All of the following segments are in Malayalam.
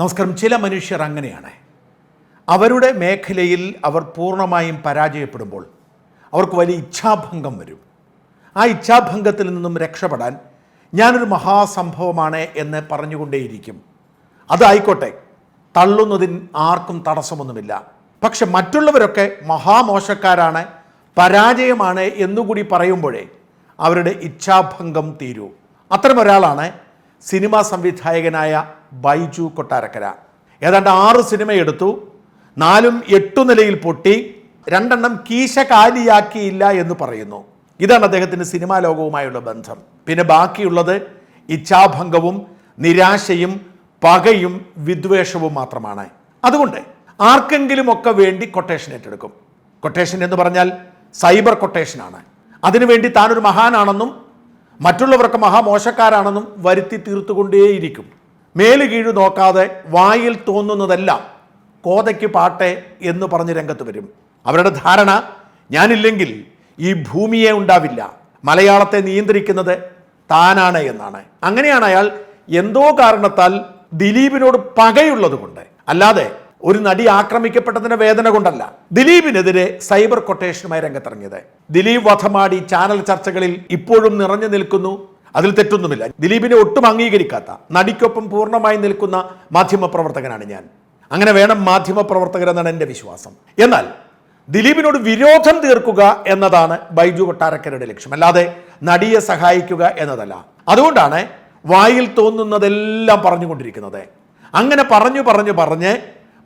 നമസ്കാരം. ചില മനുഷ്യർ അങ്ങനെയാണ്. അവരുടെ മേഖലയിൽ അവർ പൂർണമായും പരാജയപ്പെടുമ്പോൾ അവർക്ക് വലിയ ഇച്ഛാഭംഗം വരും. ആ ഇച്ഛാഭംഗത്തിൽ നിന്നും രക്ഷപ്പെടാൻ ഞാനൊരു മഹാസംഭവമാണ് എന്ന് പറഞ്ഞുകൊണ്ടേയിരിക്കും. അതായിക്കോട്ടെ തള്ളുന്നതിന് ആർക്കും തടസ്സമൊന്നുമില്ല. പക്ഷെ മറ്റുള്ളവരൊക്കെ മഹാമോശക്കാരാണ് പരാജയമാണ് എന്നുകൂടി പറയുമ്പോഴേ അവരുടെ ഇച്ഛാഭംഗം തീരൂ. അത്തരമൊരാളാണ് സിനിമാ സംവിധായകനായ ബൈജു കൊട്ടാരക്കര. ഏതാണ്ട് ആറ് സിനിമ എടുത്തു. നാലും എട്ടു നിലയിൽ പൊട്ടി. രണ്ടെണ്ണം കീശ കാലിയാക്കിയില്ല എന്ന് പറയുന്നു. ഇതാണ് അദ്ദേഹത്തിന്റെ സിനിമാ ലോകവുമായുള്ള ബന്ധം. പിന്നെ ബാക്കിയുള്ളത് ഇച്ഛാഭംഗവും നിരാശയും പകയും വിദ്വേഷവും മാത്രമാണ്. അതുകൊണ്ട് ആർക്കെങ്കിലും ആർക്കെങ്കിലുമൊക്കെ വേണ്ടി കൊട്ടേഷൻ ഏറ്റെടുക്കും. കൊട്ടേഷൻ എന്ന് പറഞ്ഞാൽ സൈബർ കൊട്ടേഷനാണ് അതിനുവേണ്ടി താനൊരു മഹാനാണെന്നും മറ്റുള്ളവർക്ക് മഹാമോശക്കാരാണെന്നും വരുത്തി തീർത്തുകൊണ്ടേയിരിക്കും. മേൽ കീഴ് നോക്കാതെ വായിൽ തോന്നുന്നതെല്ലാം കോതയ്ക്ക് പാട്ടെ എന്ന് പറഞ്ഞ് രംഗത്ത് വരും. അവരുടെ ധാരണ ഞാനില്ലെങ്കിൽ ഈ ഭൂമിയെ ഉണ്ടാവില്ല. മലയാളത്തെ നിയന്ത്രിക്കുന്നത് താനാണ് എന്നാണ്. അങ്ങനെയാണ് അയാൾ എന്തോ കാരണത്താൽ ദിലീപിനോട് പകയുള്ളത് കൊണ്ട്. അല്ലാതെ ഒരു നടി ആക്രമിക്കപ്പെട്ടതിന്റെ വേദന കൊണ്ടല്ല. ദിലീപിനെതിരെ സൈബർ കൊട്ടേഷനുമായി രംഗത്തിറങ്ങിയത്. ദിലീപ് വധമാടി ചാനൽ ചർച്ചകളിൽ ഇപ്പോഴും നിറഞ്ഞു നിൽക്കുന്നു. അതിൽ തെറ്റൊന്നുമില്ല. ദിലീപിനെ ഒട്ടും അംഗീകരിക്കാത്ത നടിക്കൊപ്പം പൂർണമായി നിൽക്കുന്ന മാധ്യമപ്രവർത്തകനാണ് ഞാൻ. അങ്ങനെ വേണം മാധ്യമപ്രവർത്തകർ എന്നാണ് എന്റെ വിശ്വാസം. എന്നാൽ ദിലീപിനോട് വിരോധം തീർക്കുക എന്നതാണ് ബൈജു കൊട്ടാരക്കരയുടെ ലക്ഷ്യം. അല്ലാതെ നടിയെ സഹായിക്കുക എന്നതല്ല. അതുകൊണ്ടാണ് വായിൽ തോന്നുന്നതെല്ലാം പറഞ്ഞുകൊണ്ടിരിക്കുന്നത്. അങ്ങനെ പറഞ്ഞു പറഞ്ഞു പറഞ്ഞ്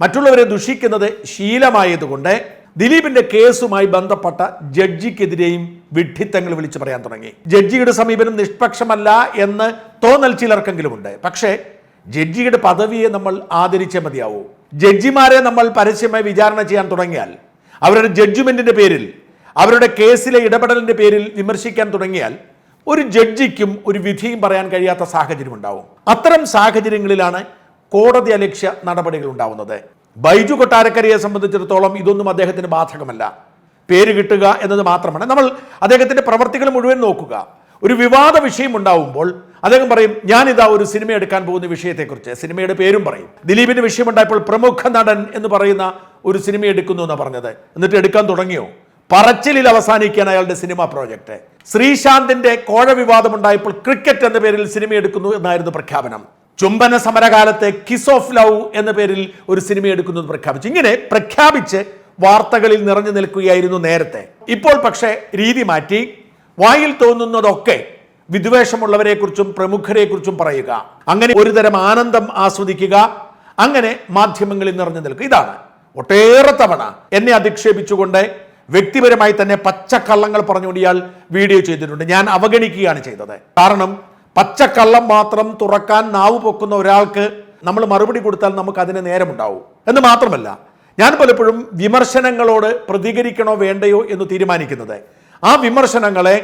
മറ്റുള്ളവരെ ദുഷിക്കുന്നത് ശീലമായതുകൊണ്ട് ദിലീപിന്റെ കേസുമായി ബന്ധപ്പെട്ട ജഡ്ജിക്കെതിരെയും വിഡ്ഢിത്തങ്ങൾ വിളിച്ചു പറയാൻ തുടങ്ങി. ജഡ്ജിയുടെ സമീപനം നിഷ്പക്ഷമല്ല എന്ന് തോന്നൽ ചിലർക്കെങ്കിലുമുണ്ട്. പക്ഷേ ജഡ്ജിയുടെ പദവിയെ നമ്മൾ ആദരിച്ചേ മതിയാവൂ. ജഡ്ജിമാരെ നമ്മൾ പരസ്യമായി വിചാരണ ചെയ്യാൻ തുടങ്ങിയാൽ അവരുടെ ജഡ്ജ്മെന്റിന്റെ പേരിൽ അവരുടെ കേസിലെ ഇടപെടലിന്റെ പേരിൽ വിമർശിക്കാൻ തുടങ്ങിയാൽ ഒരു ജഡ്ജിക്കും ഒരു വിധിയും പറയാൻ കഴിയാത്ത സാഹചര്യം ഉണ്ടാവും. അത്തരം സാഹചര്യങ്ങളിലാണ് കോടതി അലക്ഷ്യ നടപടികൾ ഉണ്ടാവുന്നത്. ബൈജു കൊട്ടാരക്കരയെ സംബന്ധിച്ചിടത്തോളം ഇതൊന്നും അദ്ദേഹത്തിന് ബാധകമല്ല. പേര് കിട്ടുക എന്നത് മാത്രമാണ്. നമ്മൾ അദ്ദേഹത്തിന്റെ പ്രവർത്തികൾ മുഴുവൻ നോക്കുക. ഒരു വിവാദ വിഷയം ഉണ്ടാവുമ്പോൾ അദ്ദേഹം പറയും ഞാനിതാ ഒരു സിനിമ എടുക്കാൻ പോകുന്ന വിഷയത്തെക്കുറിച്ച്. സിനിമയുടെ പേരും പറയും. ദിലീപിന്റെ വിഷയമുണ്ടായപ്പോൾ പ്രമുഖ നടൻ എന്ന് പറയുന്ന ഒരു സിനിമ എടുക്കുന്നു എന്നാണ് പറഞ്ഞത്. എന്നിട്ട് എടുക്കാൻ തുടങ്ങിയോ? പറച്ചിലിൽ അവസാനിക്കാൻ അയാളുടെ സിനിമ പ്രോജക്റ്റ്. ശ്രീശാന്തിന്റെ കോഴ വിവാദമുണ്ടായപ്പോൾ ക്രിക്കറ്റ് എന്ന പേരിൽ സിനിമ എടുക്കുന്നു എന്നായിരുന്നു പ്രഖ്യാപനം. ചുംബന സമരകാലത്തെ കിസ് ഓഫ് ലവ് എന്ന പേരിൽ ഒരു സിനിമ എടുക്കുന്നത് പ്രഖ്യാപിച്ചു. ഇങ്ങനെ പ്രഖ്യാപിച്ച് വാർത്തകളിൽ നിറഞ്ഞു നിൽക്കുകയായിരുന്നു നേരത്തെ. ഇപ്പോൾ പക്ഷേ രീതി മാറ്റി. വായിൽ തോന്നുന്നതൊക്കെ വിദ്വേഷമുള്ളവരെക്കുറിച്ചും പ്രമുഖരെക്കുറിച്ചും പറയുക. അങ്ങനെ ഒരുതരം ആനന്ദം ആസ്വദിക്കുക. അങ്ങനെ മാധ്യമങ്ങളിൽ നിറഞ്ഞു നിൽക്കുക. ഇതാണ് ഒട്ടേറെ തവണ എന്നെ അധിക്ഷേപിച്ചുകൊണ്ട് വ്യക്തിപരമായി തന്നെ പച്ചക്കള്ളങ്ങൾ പറഞ്ഞുകൊണ്ട് ഇയാൾ വീഡിയോ ചെയ്തിട്ടുണ്ട്. ഞാൻ അവഗണിക്കുകയാണ് ചെയ്തത്. കാരണം പച്ചക്കള്ളം മാത്രം തുറക്കാൻ നാവ് പൊക്കുന്ന ഒരാൾക്ക് നമ്മൾ മറുപടി കൊടുത്താൽ നമുക്ക് അതിന് നേരമുണ്ടാവും. എന്ന് മാത്രമല്ല ഞാൻ പലപ്പോഴും വിമർശനങ്ങളോട് പ്രതികരിക്കണോ വേണ്ടയോ എന്ന് തീരുമാനിക്കുന്നത്. ആ വിമർശനങ്ങളെ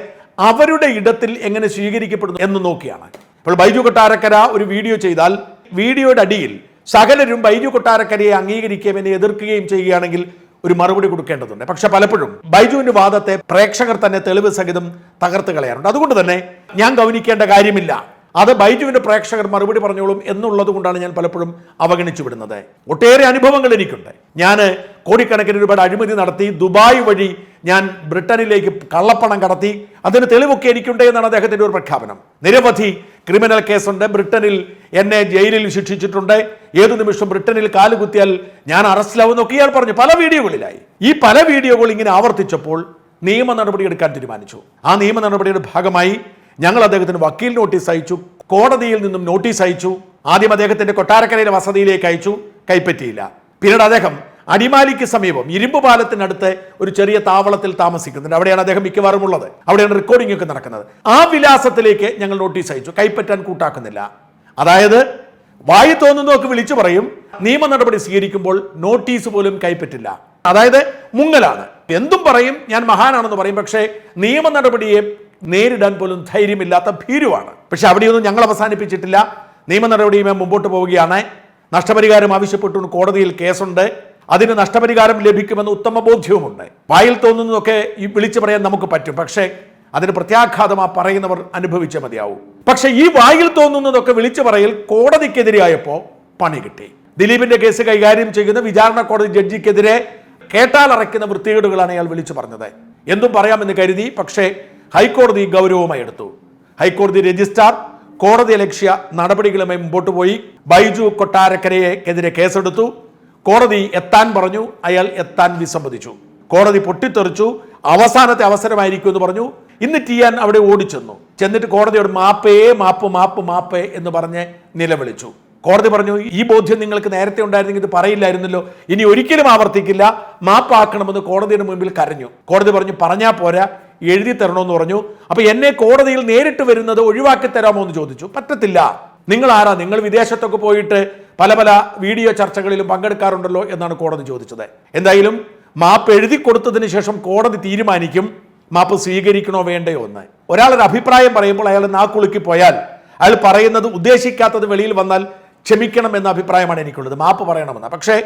അവരുടെ ഇടത്തിൽ എങ്ങനെ സ്വീകരിക്കപ്പെടുന്നു എന്ന് നോക്കിയാണ്. ഇപ്പോൾ ബൈജു കൊട്ടാരക്കര ഒരു വീഡിയോ ചെയ്താൽ വീഡിയോയുടെ അടിയിൽ സകലരും ബൈജു കൊട്ടാരക്കരയെ അംഗീകരിക്കുകയും എതിർക്കുകയും ചെയ്യുകയാണെങ്കിൽ ഒരു മറുപടി കൊടുക്കേണ്ടതുണ്ട്. പക്ഷെ പലപ്പോഴും ബൈജുവിന്റെ വാദത്തെ പ്രേക്ഷകർ തന്നെ തെളിവ് സഹിതം തകർത്ത് കളയാറുണ്ട്. അതുകൊണ്ട് തന്നെ ഞാൻ ഗൗനിക്കേണ്ട കാര്യമില്ല. അത് ബൈജുവിന്റെ പ്രേക്ഷകർ മറുപടി പറഞ്ഞോളും എന്നുള്ളത് കൊണ്ടാണ് ഞാൻ പലപ്പോഴും അവഗണിച്ചു വിടുന്നത്. ഒട്ടേറെ അനുഭവങ്ങൾ എനിക്കുണ്ട്. ഞാൻ കോടിക്കണക്കിന് ഒരുപാട് അഴിമതി നടത്തി ദുബായ് വഴി ഞാൻ ബ്രിട്ടനിലേക്ക് കള്ളപ്പണം കടത്തി അതിന് തെളിവൊക്കെ എനിക്കുണ്ട് എന്നാണ് അദ്ദേഹത്തിന്റെ ഒരു പ്രഖ്യാപനം. നിരവധി ക്രിമിനൽ കേസുണ്ട്. ബ്രിട്ടനിൽ എന്നെ ജയിലിൽ ശിക്ഷിച്ചിട്ടുണ്ട്. ഏതു നിമിഷം ബ്രിട്ടനിൽ കാലുകുത്തിയാൽ ഞാൻ അറസ്റ്റിലാവുന്നൊക്കെ ഇയാൾ പറഞ്ഞു. പല വീഡിയോകളിലായി. ഈ പല വീഡിയോകൾ ഇങ്ങനെ ആവർത്തിച്ചപ്പോൾ നിയമ നടപടി എടുക്കാൻ തീരുമാനിച്ചു. ആ നിയമ നടപടിയുടെ ഭാഗമായി ഞങ്ങൾ അദ്ദേഹത്തിന് വക്കീൽ നോട്ടീസ് അയച്ചു. കോടതിയിൽ നിന്നും നോട്ടീസ് അയച്ചു. ആദ്യം അദ്ദേഹത്തിന്റെ കൊട്ടാരക്കരയിലെ വസതിയിലേക്ക് അയച്ചു. കൈപ്പറ്റിയില്ല. പിന്നീട് അദ്ദേഹം അടിമാലിക്ക് സമീപം ഇരുമ്പ് പാലത്തിനടുത്ത് ഒരു ചെറിയ താവളത്തിൽ താമസിക്കുന്നുണ്ട്. അവിടെയാണ് അദ്ദേഹം മിക്കവാറും ഉള്ളത്. അവിടെയാണ് റെക്കോർഡിംഗ് ഒക്കെ നടക്കുന്നത്. ആ വിലാസത്തിലേക്ക് ഞങ്ങൾ നോട്ടീസ് അയച്ചു. കൈപ്പറ്റാൻ കൂട്ടാക്കുന്നില്ല. അതായത് വായി തോന്നുന്നതൊക്കെ വിളിച്ചു പറയും. നിയമ നടപടി സ്വീകരിക്കുമ്പോൾ നോട്ടീസ് പോലും കൈപ്പറ്റില്ല. അതായത് മുങ്ങലാണ്. എന്തും പറയും. ഞാൻ മഹാനാണെന്ന് പറയും. പക്ഷേ നിയമ നടപടിയെ നേരിടാൻ പോലും ധൈര്യമില്ലാത്ത ഭീരുവാണ്. പക്ഷെ അവിടെയൊന്നും ഞങ്ങൾ അവസാനിപ്പിച്ചിട്ടില്ല. നിയമ നടപടിയുമായി മുമ്പോട്ട് പോവുകയാണ്. നഷ്ടപരിഹാരം ആവശ്യപ്പെട്ടുകൊണ്ട് കോടതിയിൽ കേസുണ്ട്. അതിന് നഷ്ടപരിഹാരം ലഭിക്കുമെന്ന് ഉത്തമ ബോധ്യവുമുണ്ട്. വായിൽ തോന്നുന്നതൊക്കെ ഈ വിളിച്ചു പറയാൻ നമുക്ക് പറ്റും. പക്ഷേ അതിന് പ്രത്യാഘാതം ആ പറയുന്നവർ അനുഭവിച്ച മതിയാവും. പക്ഷേ ഈ വായിൽ തോന്നുന്നതൊക്കെ വിളിച്ചു പറയൽ കോടതിക്കെതിരെയായപ്പോൾ പണി കിട്ടി. ദിലീപിന്റെ കേസ് കൈകാര്യം ചെയ്യുന്ന വിചാരണ കോടതി ജഡ്ജിക്കെതിരെ കേട്ടാലറയ്ക്കുന്ന വൃത്തികേടുകളാണ് അയാൾ വിളിച്ചു പറഞ്ഞത്. എന്തും പറയാമെന്ന് കരുതി പക്ഷേ ഹൈക്കോടതി ഗൗരവമായി എടുത്തു. ഹൈക്കോടതി രജിസ്ട്രാർ കോടതി ലക്ഷ്യ നടപടികളുമായി മുമ്പോട്ട് പോയി. ബൈജു കൊട്ടാരക്കരയെ എതിരെ കേസെടുത്തു. കോടതി എത്താൻ പറഞ്ഞു അയാൾ എത്താൻ വിസമ്മതിച്ചു. കോടതി പൊട്ടിത്തെറിച്ചു അവസാനത്തെ അവസരമായിരിക്കും എന്ന് പറഞ്ഞു. ഇന്ന് ടിയാൻ അവിടെ ഓടിച്ചെന്നു. ചെന്നിട്ട് കോടതിയോട് മാപ്പേ മാപ്പ് മാപ്പ് മാപ്പേ എന്ന് പറഞ്ഞ് നിലവിളിച്ചു. കോടതി പറഞ്ഞു ഈ ബോധ്യം നിങ്ങൾക്ക് നേരത്തെ ഉണ്ടായിരുന്നെങ്കിൽ ഇത് പറയില്ലായിരുന്നല്ലോ. ഇനി ഒരിക്കലും ആവർത്തിക്കില്ല. മാപ്പാക്കണമെന്ന് കോടതിയുടെ മുമ്പിൽ കരഞ്ഞു. കോടതി പറഞ്ഞു പറഞ്ഞാൽ പോരാ. എഴുതി തരണമെന്ന് പറഞ്ഞു. അപ്പൊ എന്നെ കോടതിയിൽ നേരിട്ട് വരുന്നത് ഒഴിവാക്കി തരാമോ എന്ന് ചോദിച്ചു. പറ്റത്തില്ല. നിങ്ങൾ ആരാ? നിങ്ങൾ വിദേശത്തൊക്കെ പോയിട്ട് പല പല വീഡിയോ ചർച്ചകളിലും പങ്കെടുക്കാറുണ്ടല്ലോ എന്നാണ് കോടതി ചോദിച്ചത്. എന്തായാലും മാപ്പ് എഴുതി കൊടുത്തതിന് ശേഷം കോടതി തീരുമാനിക്കും മാപ്പ് സ്വീകരിക്കണോ വേണ്ടയോ എന്ന്. ഒരാളൊരു അഭിപ്രായം പറയുമ്പോൾ അയാൾ നാക്കുളുക്കി പോയാൽ അയാൾ പറയുന്നത് ഉദ്ദേശിക്കാത്തത് വെളിയിൽ വന്നാൽ ക്ഷമിക്കണം എന്ന അഭിപ്രായമാണ് എനിക്കുള്ളത്. മാപ്പ് പറയണമെന്ന് പക്ഷേ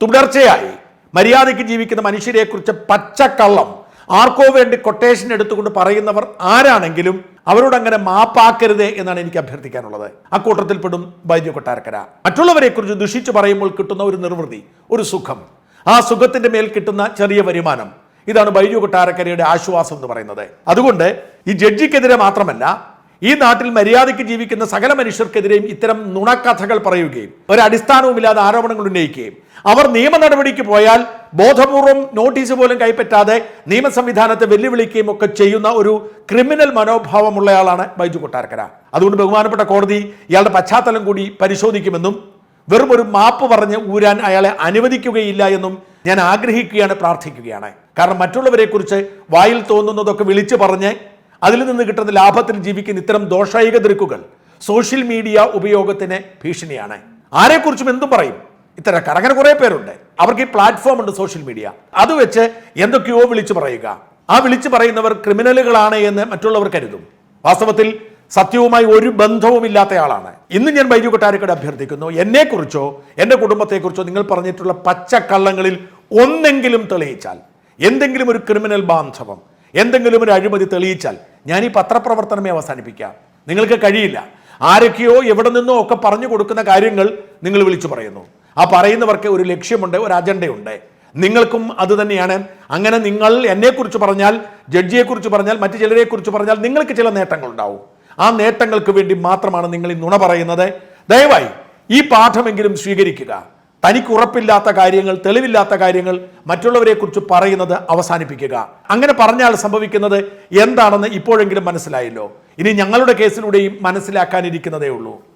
തുടർച്ചയായി മര്യാദയ്ക്ക് ജീവിക്കുന്ന മനുഷ്യരെക്കുറിച്ച് പച്ചക്കള്ളം ആർക്കോ വേണ്ടി കൊട്ടേഷൻ എടുത്തുകൊണ്ട് പറയുന്നവർ ആരാണെങ്കിലും അവരോട് അങ്ങനെ മാപ്പാക്കരുത് എന്നാണ് എനിക്ക് അഭ്യർത്ഥിക്കാനുള്ളത്. അക്കൂട്ടത്തിൽപ്പെടും വൈദ്യു കൊട്ടാരക്കര. മറ്റുള്ളവരെ കുറിച്ച് ദുഷിച്ച് പറയുമ്പോൾ കിട്ടുന്ന ഒരു നിർവൃതി ഒരു സുഖം. ആ സുഖത്തിന്റെ മേൽ കിട്ടുന്ന ചെറിയ വരുമാനം. ഇതാണ് ബൈജു കൊട്ടാരക്കരയുടെ ആശ്വാസം എന്ന് പറയുന്നത്. അതുകൊണ്ട് ഈ ജഡ്ജിക്കെതിരെ മാത്രമല്ല ഈ നാട്ടിൽ മര്യാദയ്ക്ക് ജീവിക്കുന്ന സകല മനുഷ്യർക്കെതിരെയും ഇത്തരം നുണക്കഥകൾ പറയുകയും ഒരു അടിസ്ഥാനവുമില്ലാതെ ആരോപണങ്ങൾ ഉന്നയിക്കുകയും അവർ നിയമ നടപടിക്ക് പോയാൽ ബോധപൂർവം നോട്ടീസ് പോലും കൈപ്പറ്റാതെ നിയമസംവിധാനത്തെ വെല്ലുവിളിക്കുകയും ഒക്കെ ചെയ്യുന്ന ഒരു ക്രിമിനൽ മനോഭാവമുള്ളയാളാണ് ബൈജു കൊട്ടാരക്കര. അതുകൊണ്ട് ബഹുമാനപ്പെട്ട കോടതി ഇയാളുടെ പശ്ചാത്തലം കൂടി പരിശോധിക്കുമെന്നും വെറും ഒരു മാപ്പ് പറഞ്ഞ് ഊരാൻ അയാളെ അനുവദിക്കുകയില്ല എന്നും ഞാൻ ആഗ്രഹിക്കുകയാണ് പ്രാർത്ഥിക്കുകയാണ്. കാരണം മറ്റുള്ളവരെക്കുറിച്ച് വായിൽ തോന്നുന്നതൊക്കെ വിളിച്ചു പറഞ്ഞ് അതിൽ നിന്ന് കിട്ടുന്ന ലാഭത്തിൽ ജീവിക്കുന്ന ഇത്തരം ദോഷായിക ദൃക്കുകൾ സോഷ്യൽ മീഡിയ ഉപയോഗത്തിന് ഭീഷണിയാണ്. ആരെക്കുറിച്ചും എന്തും പറയും? ഇത്തരക്കാർ അങ്ങനെ കുറേ പേരുണ്ട്. അവർക്ക് ഈ പ്ലാറ്റ്ഫോം ഉണ്ട് സോഷ്യൽ മീഡിയ അത് വെച്ച് എന്തൊക്കെയോ വിളിച്ചു പറയുക. ആ വിളിച്ചു പറയുന്നവർ ക്രിമിനലുകളാണ് എന്ന് മറ്റുള്ളവർ കരുതും. വാസ്തവത്തിൽ സത്യവുമായി ഒരു ബന്ധവും ഇല്ലാത്തയാളാണ് ഇന്ന് ഞാൻ ബൈജു കൊട്ടാരക്കട് അഭ്യർത്ഥിക്കുന്നു. എന്നെക്കുറിച്ചോ എന്റെ കുടുംബത്തെക്കുറിച്ചോ നിങ്ങൾ പറഞ്ഞിട്ടുള്ള പച്ചക്കള്ളങ്ങളിൽ ഒന്നെങ്കിലും തെളിയിച്ചാൽ എന്തെങ്കിലും ഒരു ക്രിമിനൽ ബാന്ധവം എന്തെങ്കിലും ഒരു അഴിമതി തെളിയിച്ചാൽ ഞാൻ ഈ പത്രപ്രവർത്തനമേ അവസാനിപ്പിക്കാം നിങ്ങൾക്ക് കഴിയില്ല. ആരൊക്കെയോ എവിടെ നിന്നോ ഒക്കെ പറഞ്ഞു കൊടുക്കുന്ന കാര്യങ്ങൾ നിങ്ങൾ വിളിച്ചു പറയുന്നു. ആ പറയുന്നവർക്ക് ഒരു ലക്ഷ്യമുണ്ട് ഒരു അജണ്ടയുണ്ട്. നിങ്ങൾക്കും അത് തന്നെയാണ്. അങ്ങനെ നിങ്ങൾ എന്നെക്കുറിച്ച് പറഞ്ഞാൽ ജഡ്ജിയെക്കുറിച്ച് പറഞ്ഞാൽ മറ്റു ചിലരെക്കുറിച്ച് പറഞ്ഞാൽ നിങ്ങൾക്ക് ചില നേട്ടങ്ങൾ ഉണ്ടാവും ആ നേട്ടങ്ങൾക്ക് വേണ്ടി മാത്രമാണ് നിങ്ങൾ ഈ നുണ പറയുന്നത്. ദയവായി ഈ പാഠമെങ്കിലും സ്വീകരിക്കുക. തനിക്ക് ഉറപ്പില്ലാത്ത കാര്യങ്ങൾ തെളിവില്ലാത്ത കാര്യങ്ങൾ മറ്റുള്ളവരെക്കുറിച്ച് പറയുന്നത് അവസാനിപ്പിക്കുക. അങ്ങനെ പറഞ്ഞാൽ സംഭവിക്കുന്നത് എന്താണെന്ന് ഇപ്പോഴെങ്കിലും മനസ്സിലായല്ലോ. ഇനി ഞങ്ങളുടെ കേസിലൂടെയും മനസ്സിലാക്കാനിരിക്കുന്നതേ ഉള്ളൂ.